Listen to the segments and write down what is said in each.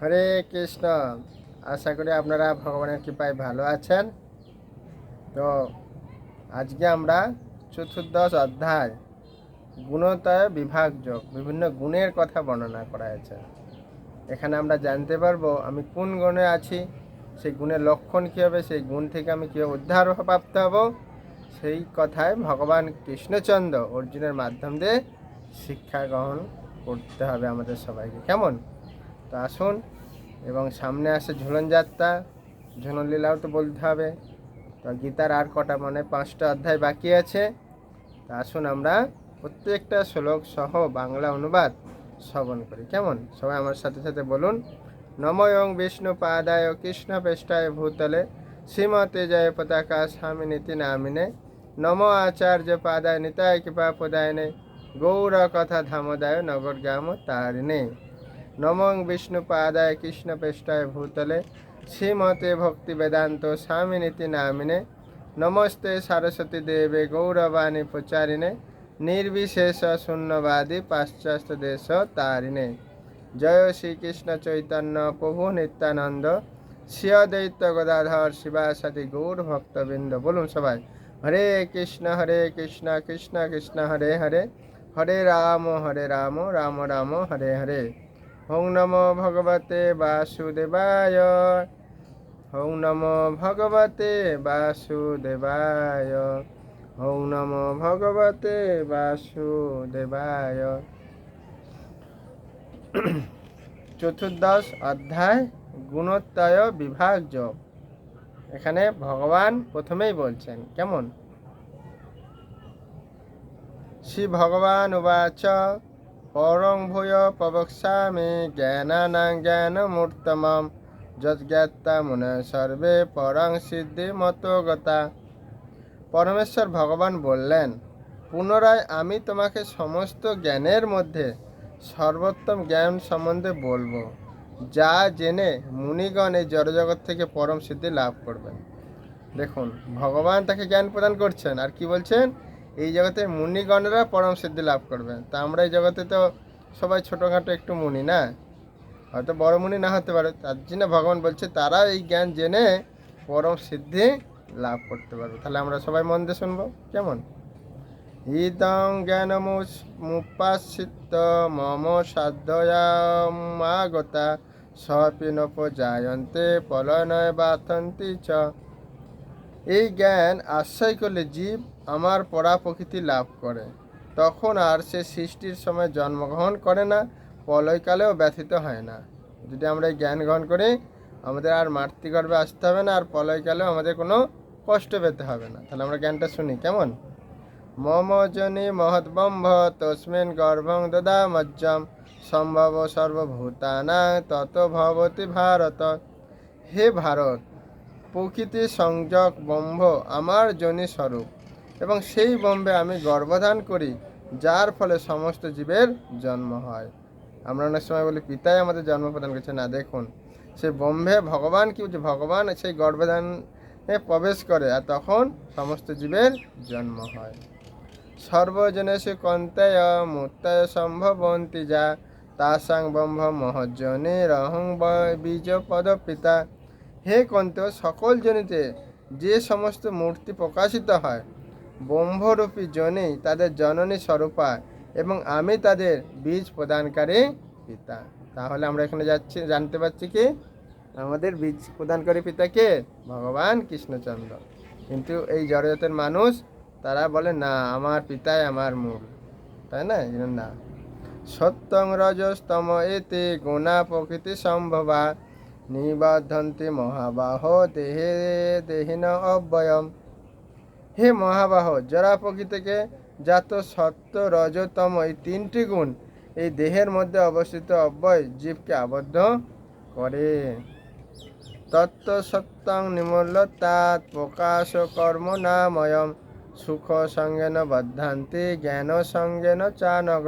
হরে কৃষ্ণ। আশা করি আপনারা ভগবানের কৃপায় ভালো আছেন। তো আজকে আমরা চতুর্দশ অধ্যায় গুণতয় বিভাগ যোগ, বিভিন্ন গুণের কথা বর্ণনা করা হয়েছে। এখানে আমরা জানতে পারব আমি কোন গুণে আছি, সেই গুণের লক্ষণ কী হবে, সেই গুণ থেকে আমি কীভাবে উদ্ধার প্রাপ্ত হব, সেই কথায় ভগবান কৃষ্ণচন্দ্র অর্জুনের মাধ্যম দিয়ে শিক্ষা গ্রহণ করতে হবে আমাদের সবাইকে। কেমন? তো আসুন এবং সামনে আসে ঝুলন যাত্রা। ঝুলন লীলাও তো বলতে হবে। তো গীতার আর কটা মানে পাঁচটা অধ্যায় বাকি আছে। তো আসুন আমরা প্রত্যেকটা শ্লোক সহ বাংলা অনুবাদ শ্রবণ করি। কেমন? সবাই আমার সাথে সাথে বলুন। নময়ং বিষ্ণু পাদায় কৃষ্ণ পেষ্টায় ভূতলে শ্রীমতে জয় পতাকা স্বামী নীতি নামিনে। নম আচার্য পাদায় নিতায় কৃপা পদায়নে গৌর কথা ধামদায় নগর গ্রাম তারিণে। নমং বিষ্ণু পাদায় কৃষ্ণ পেষ্টায় ভূতলে শ্রীমতে ভক্তি বেদান্ত স্বামীনীতি নামিনে। নমস্তে সরস্বতী দেবে গৌরবাণী প্রচারিণে। নির্বিশেষ শূন্যবাদী পাশ্চাত্য দেশ তারিণে। জয় শ্রীকৃষ্ণ চৈতন্য প্রভু নিত্যানন্দ। শ্রী দৈত্য গদাধর শিবাসাদি গৌর ভক্তবৃন্দ। বলুন সবাই, হরে কৃষ্ণ হরে কৃষ্ণ কৃষ্ণ কৃষ্ণ, হরে হরে। হরে রাম হরে রাম রাম রাম, হরে হরে। ওং নমো ভগবতে বাসুদেবায়। ওং নমো ভগবতে বাসুদেবায়। ওং নমো ভগবতে বাসুদেবায়। চতুর্দশ অধ্যায় গুণোত্তয় বিভাগ যোগ। এখানে ভগবান প্রথমেই বলছেন, কেমন? শ্রী ভগবান উবাচ পরং ভূয় প্রবক্ষ্যামি জ্ঞানানাং জ্ঞানমূর্তমম। যজ্ঞাত্তা মুনে সর্বে পরং সিদ্ধি মতগতা। পরমেশ্বর ভগবান বললেন, পুনরায় আমি তোমাকে সমস্ত জ্ঞানের মধ্যে সর্বোত্তম জ্ঞান সম্বন্ধে বলব, যা জেনে মুনিগণ এই জড়জগৎ থেকে পরম সিদ্ধি লাভ করবেন। দেখুন, ভগবান তাকে জ্ঞান প্রদান করছেন, আর কি বলছেন? এই জগতে মুনিগণেরা পরম সিদ্ধি লাভ করবেন। তা আমরা এই জগতে তো সবাই ছোটোখাটো একটু মুনি না? হয়তো বড় মুনি না হতে পারে। তার জন্য ভগবান বলছে, তারা এই জ্ঞান জেনে পরম সিদ্ধি লাভ করতে পারবে। তাহলে আমরা সবাই মন দিয়ে শুনব। কেমন? ইদং জ্ঞানমুপাসিত মম সাধ্যয়ামাগতা সপিনপজায়ন্তে পলনয় বাথন্তি চ। এই জ্ঞান আশ্রয় করলে জীব আমার পড়া প্রকৃতি লাভ করে। তখন আর সে সৃষ্টির সময় জন্মগ্রহণ করে না প্রলয়কালেও ব্যথিত হয় না। যদি আমরা জ্ঞান গ্রহণ করি, আমাদের আর মাতৃগর্ভে আসতে হবে না, আর প্রলয়কালেও আমাদের কোনো কষ্ট পেতে হবে না। তাহলে আমরা জ্ঞানটা শুনি, কেমন? মম জনি মহৎবম্ভ তস্মিন গর্ভং দদামজ্জম, সম্ভব সর্বভূতানা তত ভবতি ভারত। হে ভারত, প্রকৃতি সংযোগ ব্রহ্ম, আমার জনি স্বরূপ। এবং সেই ব্রহ্মে আমি গর্ভধান করি, যার ফলে সমস্ত জীবের জন্ম হয়। আমরা অনেক সময় বলি, পিতাই আমাদের জন্ম প্রদান করছে। না, দেখুন, সে ব্রহ্মে ভগবান কি বলছে? ভগবান সেই গর্ভধানে প্রবেশ করে আর তখন সমস্ত জীবের জন্ম হয়। সর্বজনেষু কন্তেয় মুক্তয় সম্ভবন্তি যা, তাসাং ব্রহ্ম মহজনে রহং বীজ পদ পিতা। হে কন্ত সকল জনিতে যে সমস্ত মূর্তি প্রকাশিত হয় ব্রহ্মরূপী জনেই তাদের জননী স্বরূপা এবং আমি তাদের বীজ প্রদানকারী পিতা। তাহলে আমরা এখানে যাচ্ছি, জানতে পারছি কি? আমাদের বীজ প্রদানকারী পিতাকে ভগবান কৃষ্ণচন্দ্র। কিন্তু এই জড়জাতের মানুষ, তারা বলে, না, আমার পিতাই আমার মূল। তাই না? না। সত্যং রজস্তম এতে গুণা প্রকৃতি সম্ভবা। নিবদ্ধন্তি মহাবাহ দেহে দেহিন অব্যয়ম। হে মহাবাহ জরা প্রকৃতিকে জাত সত্য রজতম এই তিনটি গুণ এই দেহের মধ্যে অবস্থিত অব্যয় জীবকে আবদ্ধ করে। তত্ত্ব সত্যং নিমূল্যতাৎ প্রকাশ কর্ম নাময়ম, সুখ সঙ্গেন বদ্ধান্তি জ্ঞান সঙ্গেন চানগ।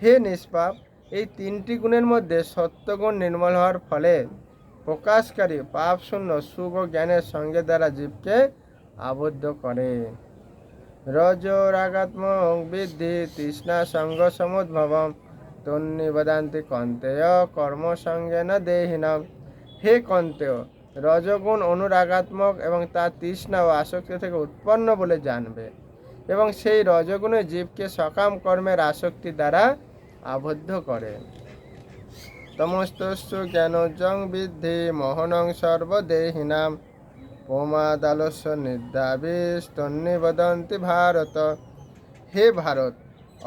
হে নিষ্পাপ, এই তিনটি গুণের মধ্যে সত্যগুণ নির্মল হওয়ার ফলে প্রকাশকারী পাপ শূন্য সুখ ও জ্ঞানের সঙ্গে দ্বারা জীবকে আবদ্ধ করে। রজ রাগাত্মক বৃদ্ধি, তৃষ্ণা সঙ্গ সমুদ্ভবম তন্নিবদান্তি কন্তেয় কর্মসঙ্গে ন দেহিনম। হে কন্তেয়, রজগুণ অনুরাগাত্মক এবং তার তৃষ্ণা ও আসক্তি থেকে উৎপন্ন বলে জানবে এবং সেই রজগুণে জীবকে সকাম কর্মের আসক্তি দ্বারা আবদ্ধ করে। তমস্তস্য জ্ঞানজং বৃদ্ধি, মোহনং সর্বদেহিনাম। প্রমাদালস্য নির্দাবিস্তন্নিবদন্তি ভারত। হে ভারত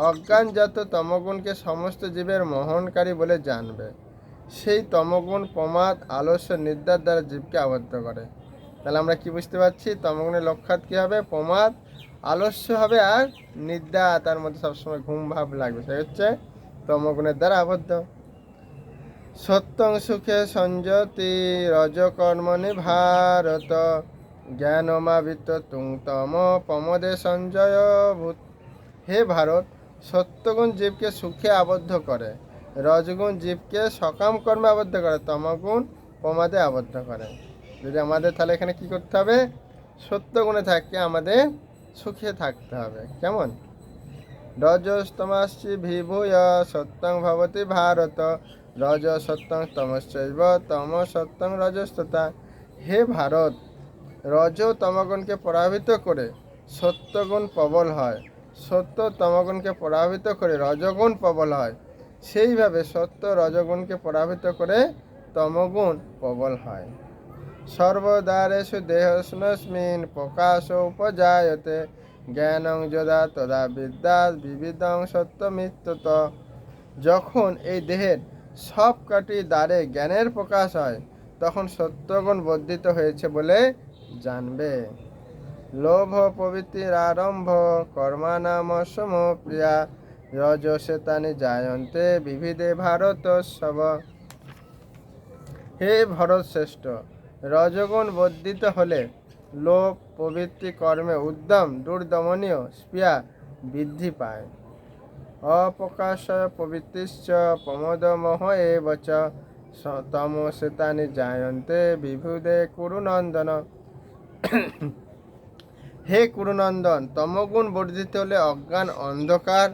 অজ্ঞানজাত তমগুণকে সমস্ত জীবের মোহনকারী বলে জানবে। সেই তমগুণ প্রমাদ আলস্য নিদ্রার দ্বারা জীবকে আবদ্ধ করে। তাহলে আমরা কি বুঝতে পারছি? তমগুণের লক্ষ্যাত কী হবে? প্রমাদ আলস্য হবে আর নিদ্রা, তার মধ্যে সবসময় ঘুম ভাব লাগবে। সে হচ্ছে তমগুণের দ্বারা আবদ্ধ। সত্যং সুখে সংযতি রজকর্মণি ভারত। জ্ঞানমাবিত তুং তম প্রমদে সঞ্জয় ভূত। হে ভারত, সত্যগুণ জীবকে সুখে আবদ্ধ করে। রজগুণ জীবকে সকাম কর্মে আবদ্ধ করে, তমগুণ প্রমাদে আবদ্ধ করে। যদি আমাদের তাহলে এখানে কি করতে হবে? সত্যগুণে থাকতে আমাদের সুখে থাকতে হবে। কেমন? রজস্তমাশ্চি বিভূয় সত্যং ভবতি ভারত। রজ সত্যং তমশ্চৈব, তম সত্যং রজস্ততা। হে ভারত, রজ তমগুণকে পরাভূত করে সত্যগুণ প্রবল হয়। সত্য তমগুণকে পরাভূত করে রজগুণ প্রবল হয়। সেইভাবে সত্য রজগুণকে পরাভূত করে তমগুণ প্রবল হয়। সর্বদারেষু দেহস্মিন প্রকাশ উপজায়তে, জ্ঞানং যদা তদা বিদ্যা বিবিধং সত্যমিত্যত। যখন এই দেহের সব কটি দ্বারে জ্ঞানের প্রকাশ হয়, তখন সত্যগুণ বর্ধিত হয়েছে বলে জানবে। লোভ প্রবৃত্তির আরম্ভ, কর্মানাম প্রিয়া রজসেতানি জায়ন্তে বিবিধে ভারত সব হে ভরত শ্রেষ্ঠ রজগুণ বর্ধিত হলে লোভ প্রবৃত্তি কর্মে উদ্যম, দুর্দমনীয় স্পৃহা বৃদ্ধি পায়। অপ্রকাশয় প্রবৃত্তিশ্চ প্রমোদমোহ এব চ তমসেতানি জায়ন্তে বিভুদে কুরুনন্দন। হে কুরুনন্দন, তমগুণ বর্ধিত হলে অজ্ঞান অন্ধকার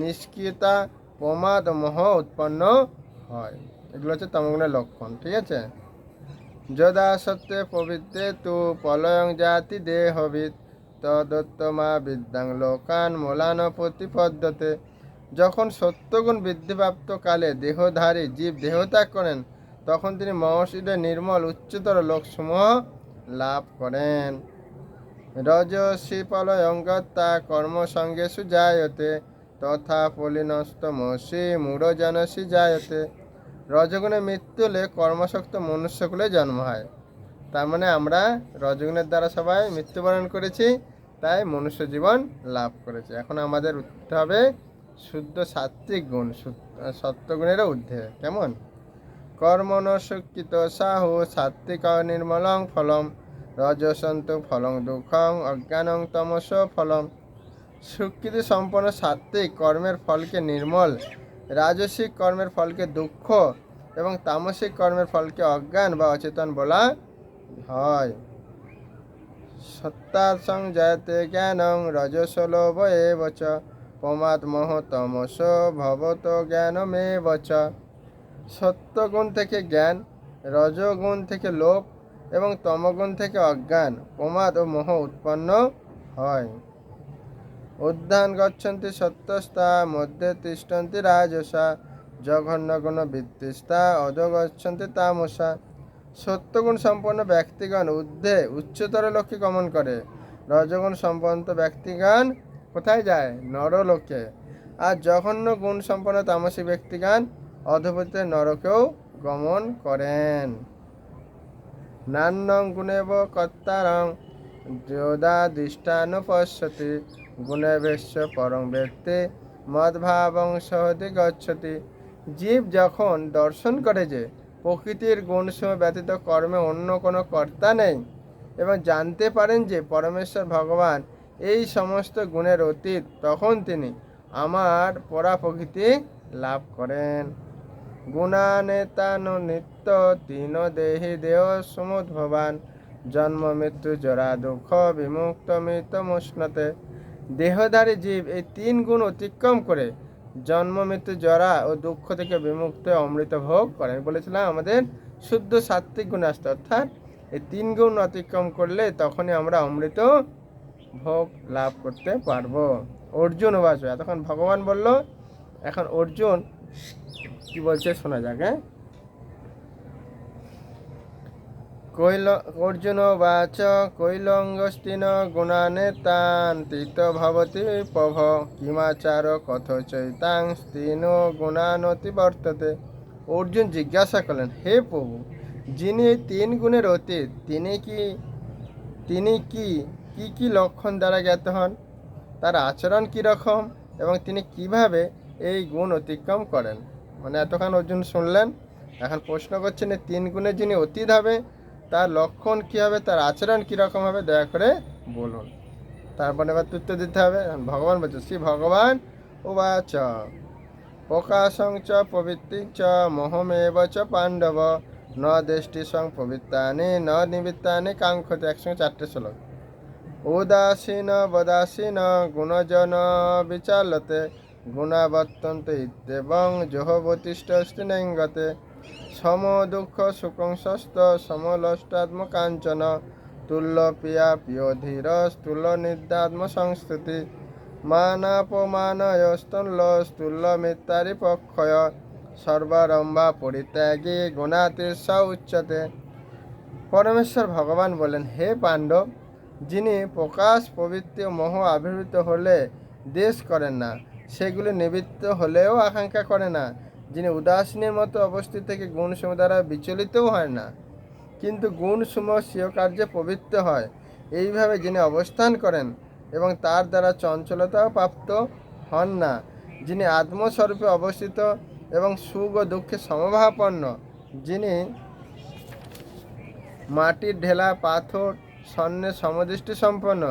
নিষ্ক্রিয়তা প্রমাদ মোহ উৎপন্ন হয়। এগুলো হচ্ছে তমগুণের লক্ষণ, ঠিক আছে? যদা সত্যে পবিত্রে তু পলয়ং জাতি দেহবিদ তদত্তমা বিদ্যাং লোকান মোলান প্রতিপদ্ধতে যখন সত্যগুণ বৃদ্ধিপ্রাপ্ত কালে দেহধারী জীব দেহত্যাগ করেন, তখন তিনি মহর্ষিদের নির্মল উচ্চতর লোকসমূহ লাভ করেন। রজসী পলয়ঙ্গতা কর্মসঙ্গেষু জায়তে তথা পলিনস্ত পলিনস্তমসি মূঢ়জনসি জায়তে রজগুণে মৃত্যু হলে কর্মশক্ত মনুষ্যকুলে জন্ম হয়। তার মানে আমরা রজগুণের দ্বারা সবাই মৃত্যুবরণ করেছি, তাই মনুষ্য জীবন লাভ করেছে। এখন আমাদের উঠতে হবে শুদ্ধ সাত্ত্বিক গুণ সত্যগুণেরও ঊর্ধ্বে। কেমন? কর্মণ শিক্ষিত সাহু সাত্ত্বিক নির্মলং ফলম, রজসন্ত ফলং দুঃখং, অজ্ঞানং তমস ফলম। সুকৃতি সম্পন্ন সাত্ত্বিক কর্মের ফলকে নির্মল, রাজসিক কর্মের ফলকে দুঃখ এবং তামসিক কর্মের ফলকে অজ্ঞান বা অচেতন বলা হয়। সত্তাসং জয়তে জ্ঞানং রজস লোভ এব চ প্রমাদ মোহ তমস ভবত জ্ঞানমে বচ সত্যগুণ থেকে জ্ঞান, রজগুণ থেকে লোভ এবং তমগুণ থেকে অজ্ঞান, প্রমাদ ও মোহ উৎপন্ন হয়। উদ্যান গচ্ছন্তি সত্যস্তা মধ্যে তিষ্ঠন্তি রাজসা, জঘন্য গুণ বৃত্তিস্তা অধগচ্ছন্তি তামসা। সত্যগুণ সম্পন্ন ব্যক্তিগণ ঊর্ধ্বে উচ্চতর লক্ষ্যে গমন করে, রজগুণ সম্পন্ন ব্যক্তিগণ কোথায় যায়? নরলোকে। আর জঘন্য গুণ সম্পন্ন তামসী ব্যক্তিগান অধপতিতে নরকেও গমন করেন। নান্যং গুণেব কর্তারং যোদা দৃষ্টানুপশ্যতি গুণেবেশ্য পরং ব্যক্তি মদভাবং সহতি গচ্ছতি। জীব যখন দর্শন করে যে প্রকৃতির গুণসমূহ ব্যতীত কর্মে অন্য কোনো কর্তা নেই, এবং জানতে পারেন যে পরমেশ্বর ভগবান এই সমস্ত গুণের অতীত তখন তিনি আমার পরা প্রকৃতি লাভ করেন। গুণানেতানো নিত্য তিন দেহি দেহ সুমুদ সমুদ্ভবান জন্ম, মৃত্যু, জরা, দুঃখ, বিমুক্ত, মৃত, মুষ্ণতে। দেহধারী জীব এই তিন গুণ অতিক্রম করে জন্ম, মৃত্যু, জরা ও দুঃখ থেকে বিমুক্ত, অমৃত ভোগ করেন বলেছিলাম আমাদের শুদ্ধ সাত্বিক গুণ আসতে অর্থাৎ এই তিন গুণ অতিক্রম করলে তখনই আমরা অমৃত ভোগ লাভ করতে পারব। অর্জুন বাঁচবে এতক্ষণ ভগবান বলল, এখন অর্জুন, কি বলছে শোনা যাক হ্যাঁ? কৈল, অর্জুন বাচ কৈলঙ্গস্তিন গুণানে তান তীত ভবতি পভ কিমাচার কথ চৈতাং স্তিন গুণানতি বর্ততে। অর্জুন জিজ্ঞাসা করলেন, হে প্রভু, যিনি তিন গুণের অতীত, তিনি কি তিনি কি কি কি লক্ষণ দ্বারা জ্ঞাত হন? তার আচরণ কীরকম এবং তিনি কীভাবে এই গুণ অতিক্রম করেন? মানে এতক্ষণ অর্জুন শুনলেন, এখন প্রশ্ন করছেন তিন গুণের যিনি অতীত হবে, তার লক্ষণ কী হবে? তার আচরণ কীরকম হবে? দয়া করে বলুন। তারপরে এবার উত্তর দিতে হবে ভগবান বলছে, শ্রী ভগবান উবাচ, প্রকাশং চ প্রবৃত্তি চ, মোহমেব চ পাণ্ডব, ন দেষ্টি সং পবিত্রানি ন নিমিত্তানি কাঙ্ক্ষতে। একসঙ্গে চারটে শ্লোক। উদাসীন বদাসীন গুণজন বিচালতে গুণাবর্তন্তে ইত্যেবং জহবতিষ্ঠ স্ত্রীনঙ্গতে সম দুঃখ সুখং ষষ্ঠ সমলষ্টাত্মকাঞ্চন তুল্য প্রিয়া প্রিয় ধীর স্থূল নিদ্যাত্ম সংস্তুতি মানাপমানয়স্তল্য স্থূল মিত্তারি পক্ষয় সর্বারম্ভা পরিত্যাগী গুণাতির স উচ্চতে পরমেশ্বর ভগবান বলেন হে পাণ্ডব যিনি প্রকাশ প্রবৃত্তি ও মোহ আবির্ভূত হলে দেশ করেন না, সেগুলি নিবৃত্ত হলেও আকাঙ্ক্ষা করে না। যিনি উদাসীনের মতো অবস্থিত থেকে গুণসমূহ দ্বারা বিচলিতও হয় না, কিন্তু গুণসমূহ স্বীয় কার্যে পবিত্র হয়। এইভাবে যিনি অবস্থান করেন এবং তার দ্বারা চঞ্চলতাও প্রাপ্ত হন না, যিনি আত্মস্বরূপে অবস্থিত এবং সুখ ও দুঃখে সমভাবাপন্ন, যিনি মাটির ঢেলা পাথর স্বর্ণের সমদৃষ্টি সম্পন্ন,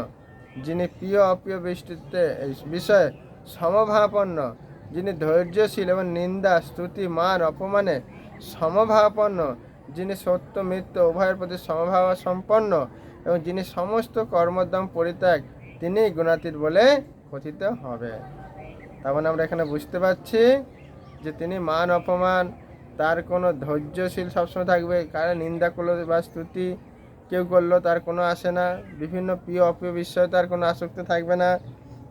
যিনি প্রিয় অপ্রিয় বৃষ্টিতে বিষয়ে সমভাবাপন্ন, যিনি ধৈর্যশীল এবং নিন্দা, স্তুতি মান অপমানে সমভাবাপন্ন, যিনি সত্য, মিথ্য, উভয়ের প্রতি সমভাব সম্পন্ন এবং যিনি সমস্ত কর্মদম পরিত্যাগ, তিনিই গুণাতীত বলে কথিত হবে। তার মানে আমরা এখানে বুঝতে পারছি যে তিনি মান, অপমান, তার কোনো ধৈর্যশীল সবসময় থাকবে কারণ নিন্দা করল বা স্তুতি কেউ করল, তার কোনো আসে না। বিভিন্ন প্রিয় অপ্রিয় বিষয়ে, তার কোনো আসক্তি থাকবে না।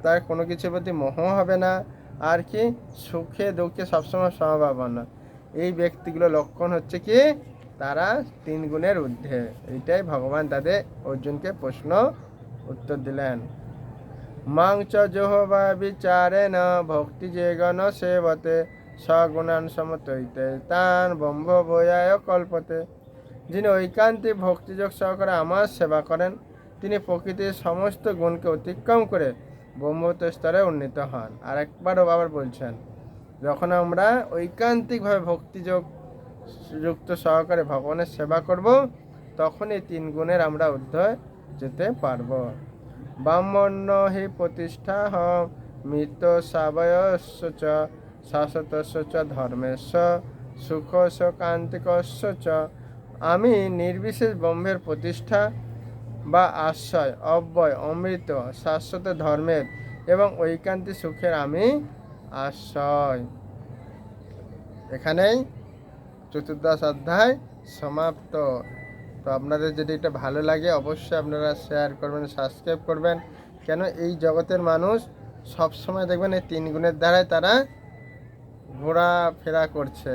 তার কোনো কিছুর প্রতি মোহ হবে না। আর কি, সুখে, দুঃখে সবসময় সমভাবনা। এই ব্যক্তিগুলো লক্ষণ হচ্ছে কি, তারা তিন গুণের ঊর্ধ্বে। এইটাই ভগবান তাদের অর্জুনকে প্রশ্ন উত্তর দিলেন। মাংচ জোহবা বিচারে না, ভক্তি যে গণ সেবতে। সগুণান সমতৈতে, তান ব্রহ্ম বয়ায় কল্পতে। যিনি ঐকান্তিক ভক্তিযোগ সহকারে আমার সেবা করেন, তিনি প্রকৃতির সমস্ত গুণকে অতিক্রম করে ব্রহ্মত্ব স্তরে উন্নীত হন। আর একবারও আবার বলছেন, যখন আমরা ঐকান্তিকভাবে ভক্তিযোগ যুক্ত সহকারে ভগবানের সেবা করব তখন এই তিন গুণের আমরা অধ্যয় যেতে পারব। ব্রাহ্মণ্য হি প্রতিষ্ঠা হ মৃত সাবয়স্য চ, শাশ্বতস্য চ ধর্মেশ্ব সুখ কান্তিকস্য চ আমি নির্বিশেষ ব্রহ্মের প্রতিষ্ঠা বা আশ্রয়, অব্যয়, অমৃত, শাশ্বত ধর্মের এবং ঐকান্তি সুখের আমি আশ্রয়। এখানেই চতুর্দশ অধ্যায় সমাপ্ত। তো আপনাদের যদি এটা ভালো লাগে, অবশ্যই আপনারা শেয়ার করবেন সাবস্ক্রাইব করবেন। কেন এই জগতের মানুষ সব সময় দেখবেন এই তিন গুণের দ্বারাই তারা ঘোরাফেরা করছে।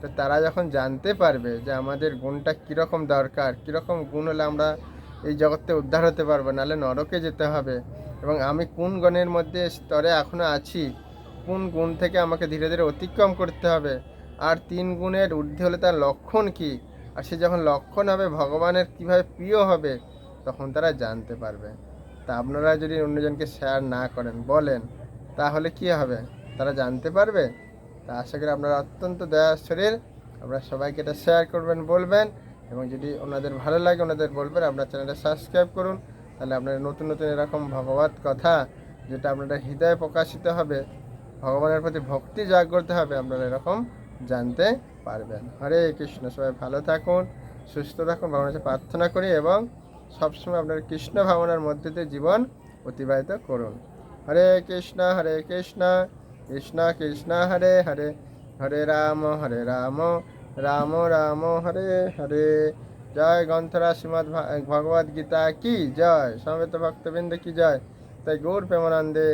তো তারা যখন জানতে পারবে যে আমাদের গুণটা কীরকম দরকার, কীরকম গুণ হলে আমরা এই জগতে উদ্ধার হতে পারব, নাহলে নরকে যেতে হবে। এবং আমি কোন গুণের মধ্যে স্তরে এখনও আছি, কোন গুণ থেকে আমাকে ধীরে ধীরে অতিক্রম করতে হবে? আর তিন গুণের ঊর্ধ্বে হলে তার লক্ষণ কি? আর সে যখন লক্ষণ হবে, ভগবানের কীভাবে প্রিয় হবে? তখন তারা জানতে পারবে। তা আপনারা যদি অন্যজনকে শেয়ার না করেন, বলেন, তাহলে কি হবে? তারা জানতে পারবে? তা আশা করি আপনারা অত্যন্ত দয়া শরীর আপনারা সবাইকে এটা শেয়ার করবেন, বলবেন, এবং যদি ওনাদের ভালো লাগে, ওনাদের বলবেন আপনার চ্যানেলটা সাবস্ক্রাইব করুন। তাহলে আপনারা নতুন নতুন এরকম ভগবত কথা, যেটা আপনাদের হৃদয়ে প্রকাশিত হবে, ভগবানের প্রতি ভক্তি জাগ্রত হবে, আপনারা এরকম জানতে পারবেন। হরে কৃষ্ণ, সবাই ভালো থাকুন, সুস্থ থাকুন, ভগবানের কাছে প্রার্থনা করি, এবং সবসময় আপনার কৃষ্ণ ভাবনার মধ্যে দিয়ে জীবন অতিবাহিত করুন। হরে কৃষ্ণ হরে কৃষ্ণ। কৃষ্ণ কৃষ্ণ, হরে হরে হরে রাম হরে রাম রাম রাম, হরে হরে। জয় গ্রন্থরা শ্রীমদ ভগবদ গীতা কি? জয়। সমবেত ভক্তবৃন্দ কি জয়? তাই গৌর প্রেমানন্দে।